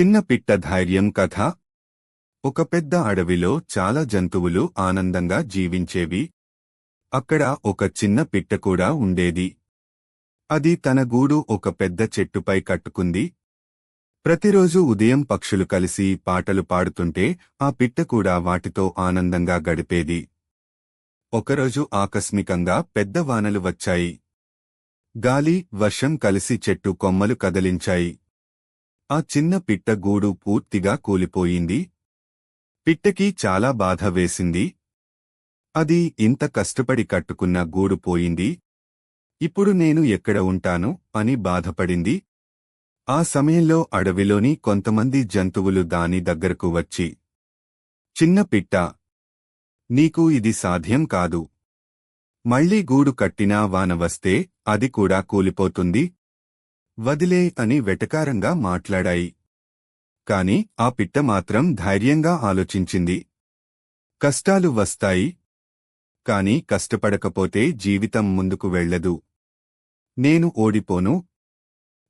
చిన్న పిట్ట ధైర్యం కథ. ఒక పెద్ద అడవిలో చాలా జంతువులు ఆనందంగా జీవించేవి. అక్కడ ఒక చిన్న పిట్ట కూడా ఉండేది. అది తన గూడు ఒక పెద్ద చెట్టుపై కట్టుకుంది. ప్రతిరోజు ఉదయం పక్షులు కలిసి పాటలు పాడుతుంటే ఆ పిట్ట కూడా వాటితో ఆనందంగా గడిపేది. ఒకరోజు ఆకస్మికంగా పెద్ద వానలు వచ్చాయి. గాలి వర్షం కలిసి చెట్టు కొమ్మలు కదిలించాయి. ఆ చిన్న పిట్ట గూడు పూర్తిగా కూలిపోయింది. పిట్టకి చాలా బాధ వేసింది. అది ఇంత కష్టపడి కట్టుకున్న గూడు పోయింది. ఇప్పుడు నేను ఎక్కడ ఉంటాను అని బాధపడింది. ఆ సమయంలో అడవిలోని కొంతమంది జంతువులు దాని దగ్గరకు వచ్చి చిన్న పిట్ట నీకు ఇది సాధ్యం కాదు. మళ్ళీ గూడు కట్టినా వాన వస్తే అది కూడా కూలిపోతుంది. వదిలే అని వెటకారంగా మాట్లాడాయి. కాని ఆ పిట్ట మాత్రం ధైర్యంగా ఆలోచించింది. కష్టాలు వస్తాయి. కాని కష్టపడకపోతే జీవితం ముందుకు వెళ్ళదు. నేను ఓడిపోను.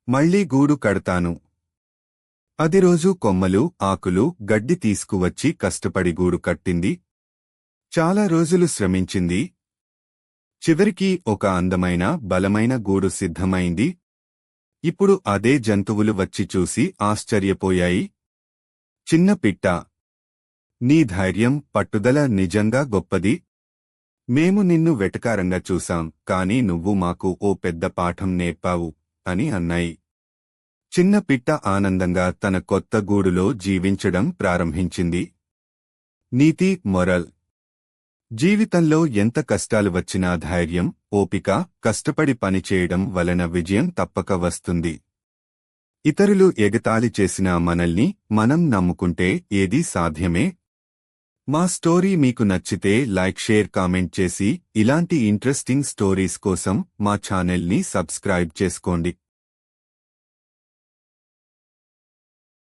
మళ్ళీ గూడు కడతాను. అది రోజు కొమ్మలు ఆకులు గడ్డి తీసుకువచ్చి కష్టపడి గూడు కట్టింది. చాలా రోజులు శ్రమించింది. చివరికి ఒక అందమైన బలమైన గూడు సిద్ధమైంది. ఇప్పుడు అదే జంతువులు వచ్చి చూసి ఆశ్చర్యపోయాయి. చిన్న పిట్ట. నీ ధైర్యం పట్టుదల నిజంగా గొప్పది. మేము నిన్ను వెటకారంగా చూశాం కాని నువ్వు మాకు ఓ పెద్ద పాఠం నేర్పావు అని అన్నాయి. చిన్న పిట్ట ఆనందంగా తన కొత్త గూడులో జీవించడం ప్రారంభించింది. నీతి మొరల్. జీవితంలో ఎంత కష్టాలు వచ్చినా ధైర్యం ఓపిక కష్టపడి పనిచేయడం వలన విజయం తప్పక వస్తుంది. ఇతరులు ఎగతాళి చేసిన మనల్ని మనం నమ్ముకుంటే ఏదీ సాధ్యమే? మా స్టోరీ మీకు నచ్చితే లైక్ షేర్ కామెంట్ చేసి ఇలాంటి ఇంట్రెస్టింగ్ స్టోరీస్ కోసం మా ఛానల్ని సబ్స్క్రైబ్ చేసుకోండి.